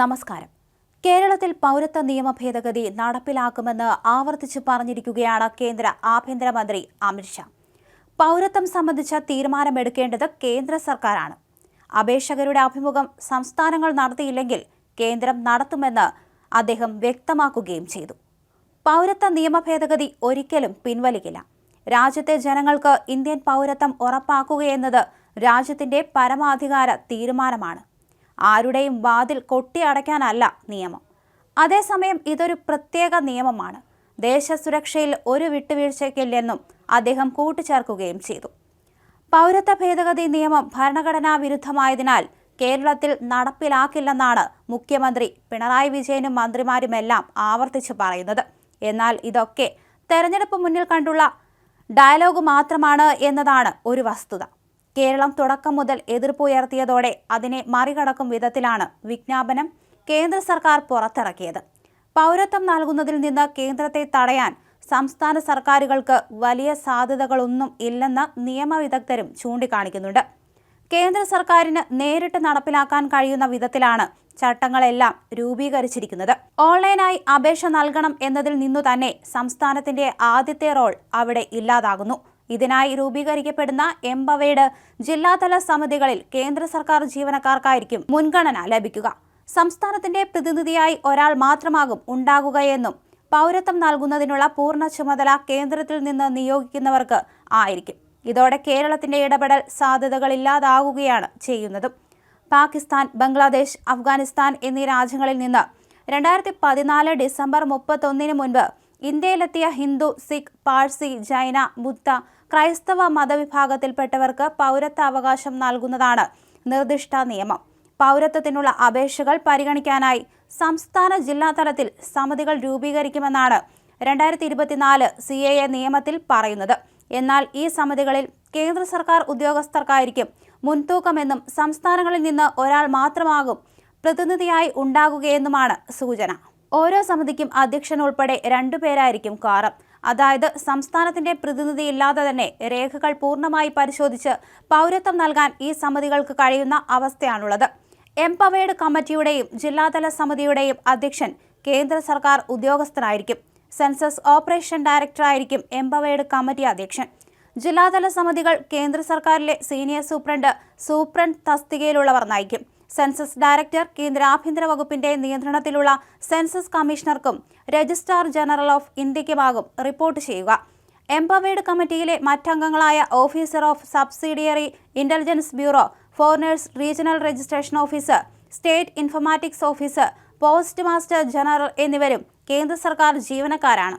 നമസ്കാരം. കേരളത്തിൽ പൗരത്വ നിയമ ഭേദഗതി നടപ്പിലാക്കുമെന്ന് ആവർത്തിച്ച് പറഞ്ഞിരിക്കുകയാണ് കേന്ദ്ര ആഭ്യന്തരമന്ത്രി അമിത്ഷാ പൗരത്വം സംബന്ധിച്ച തീരുമാനമെടുക്കേണ്ടത് കേന്ദ്ര സർക്കാരാണ്. അപേക്ഷകരുടെ അഭിമുഖം സംസ്ഥാനങ്ങൾ നടത്തിയില്ലെങ്കിൽ കേന്ദ്രം നടത്തുമെന്ന് അദ്ദേഹം വ്യക്തമാക്കുകയും ചെയ്തു. പൗരത്വ നിയമ ഭേദഗതി ഒരിക്കലും പിൻവലിക്കില്ല. രാജ്യത്തെ ജനങ്ങൾക്ക് ഇന്ത്യൻ പൗരത്വം ഉറപ്പാക്കുകയെന്നത് രാജ്യത്തിന്റെ പരമാധികാര തീരുമാനമാണ്. ആരുടെയും വാതിൽ കൊട്ടിയടയ്ക്കാനല്ല നിയമം. അതേസമയം ഇതൊരു പ്രത്യേക നിയമമാണ്. ദേശസുരക്ഷയിൽ ഒരു വിട്ടുവീഴ്ചയ്ക്കില്ലെന്നും അദ്ദേഹം കൂട്ടിച്ചേർക്കുകയും ചെയ്തു. പൗരത്വ ഭേദഗതി നിയമം ഭരണഘടനാ വിരുദ്ധമായതിനാൽ കേരളത്തിൽ നടപ്പിലാക്കില്ലെന്നാണ് മുഖ്യമന്ത്രി പിണറായി വിജയനും മന്ത്രിമാരുമെല്ലാം ആവർത്തിച്ച് പറയുന്നത്. എന്നാൽ ഇതൊക്കെ തെരഞ്ഞെടുപ്പ് മുന്നിൽ കണ്ടുള്ള ഡയലോഗ് മാത്രമാണ് എന്നതാണ് ഒരു വസ്തുത. കേരളം തുടക്കം മുതൽ എതിർപ്പുയർത്തിയതോടെ അതിനെ മറികടക്കും വിധത്തിലാണ് വിജ്ഞാപനം കേന്ദ്ര സർക്കാർ പുറത്തിറക്കിയത്. പൗരത്വം നൽകുന്നതിൽ നിന്ന് കേന്ദ്രത്തെ തടയാൻ സംസ്ഥാന സർക്കാരുകൾക്ക് വലിയ സാധ്യതകളൊന്നും ഇല്ലെന്ന് നിയമവിദഗ്ധരും ചൂണ്ടിക്കാണിക്കുന്നുണ്ട്. കേന്ദ്ര സർക്കാരിന് നേരിട്ട് നടപ്പിലാക്കാൻ കഴിയുന്ന വിധത്തിലാണ് ചട്ടങ്ങളെല്ലാം രൂപീകരിച്ചിരിക്കുന്നത്. ഓൺലൈനായി അപേക്ഷ നൽകണം എന്നതിൽ നിന്നു തന്നെ സംസ്ഥാനത്തിന്റെ ആദ്യത്തെ റോൾ അവിടെ ഇല്ലാതാകുന്നു. ഇതിനായി രൂപീകരിക്കപ്പെടുന്ന എംപവേഡ് ജില്ലാതല സമിതികളിൽ കേന്ദ്ര സർക്കാർ ജീവനക്കാർക്കായിരിക്കും മുൻഗണന ലഭിക്കുക. സംസ്ഥാനത്തിന്റെ പ്രതിനിധിയായി ഒരാൾ മാത്രമാകും ഉണ്ടാകുകയെന്നും പൗരത്വം നൽകുന്നതിനുള്ള പൂർണ ചുമതല കേന്ദ്രത്തിൽ നിന്ന് നിയോഗിക്കുന്നവർക്ക് ആയിരിക്കും. ഇതോടെ കേരളത്തിന്റെ ഇടപെടൽ സാധ്യതകൾ ഇല്ലാതാകുകയാണ് ചെയ്യുന്നതും. പാകിസ്ഥാൻ ബംഗ്ലാദേശ് അഫ്ഗാനിസ്ഥാൻ എന്നീ രാജ്യങ്ങളിൽ നിന്ന് രണ്ടായിരത്തി പതിനാല് ഡിസംബർ മുപ്പത്തൊന്നിന് മുൻപ് ഇന്ത്യയിലെത്തിയ ഹിന്ദു സിഖ് പാഴ്സി ജൈന ബുദ്ധ ക്രൈസ്തവ മതവിഭാഗത്തിൽപ്പെട്ടവർക്ക് പൗരത്വാവകാശം നൽകുന്നതാണ് നിർദ്ദിഷ്ട നിയമം. പൗരത്വത്തിനുള്ള അപേക്ഷകൾ പരിഗണിക്കാനായി സംസ്ഥാന ജില്ലാ തലത്തിൽ സമിതികൾ രൂപീകരിക്കുമെന്നാണ് രണ്ടായിരത്തി ഇരുപത്തിനാല് സി എ എ നിയമത്തിൽ പറയുന്നത്. എന്നാൽ ഈ സമിതികളിൽ കേന്ദ്ര സർക്കാർ ഉദ്യോഗസ്ഥർക്കായിരിക്കും മുൻതൂക്കമെന്നും സംസ്ഥാനങ്ങളിൽ നിന്ന് ഒരാൾ മാത്രമാകും പ്രതിനിധിയായി ഉണ്ടാകുകയെന്നുമാണ് സൂചന. ഓരോ സമിതിക്കും അധ്യക്ഷൻ ഉൾപ്പെടെ രണ്ടുപേരായിരിക്കും കാറം അതായത് സംസ്ഥാനത്തിന്റെ പ്രതിനിധി ഇല്ലാതെ തന്നെ രേഖകൾ പൂർണമായി പരിശോധിച്ച് പൗരത്വം നൽകാൻ ഈ സമിതികൾക്ക് കഴിയുന്ന അവസ്ഥയാണുള്ളത്. എംപവേർഡ് കമ്മിറ്റിയുടെയും ജില്ലാതല സമിതിയുടെയും അധ്യക്ഷൻ കേന്ദ്ര സർക്കാർ ഉദ്യോഗസ്ഥനായിരിക്കും. സെൻസസ് ഓപ്പറേഷൻ ഡയറക്ടറായിരിക്കും എംപവേർഡ് കമ്മിറ്റി അധ്യക്ഷൻ. ജില്ലാതല സമിതികൾ കേന്ദ്ര സർക്കാരിലെ സീനിയർ സൂപ്രണ്ട് സൂപ്രണ്ട് തസ്തികയിലുള്ളവർ നയിക്കും. സെൻസസ് ഡയറക്ടർ കേന്ദ്ര ആഭ്യന്തര വകുപ്പിന്റെ നിയന്ത്രണത്തിലുള്ള സെൻസസ് കമ്മീഷണർക്കും രജിസ്ട്രാർ ജനറൽ ഓഫ് ഇന്ത്യയ്ക്കുമാകും റിപ്പോർട്ട് ചെയ്യുക. എംപവേർഡ് കമ്മിറ്റിയിലെ മറ്റംഗങ്ങളായ officer of subsidiary intelligence bureau foreigners regional registration officer state informatics officer post master general എന്നിവരും കേന്ദ്ര സർക്കാർ ജീവനക്കാരാണ്.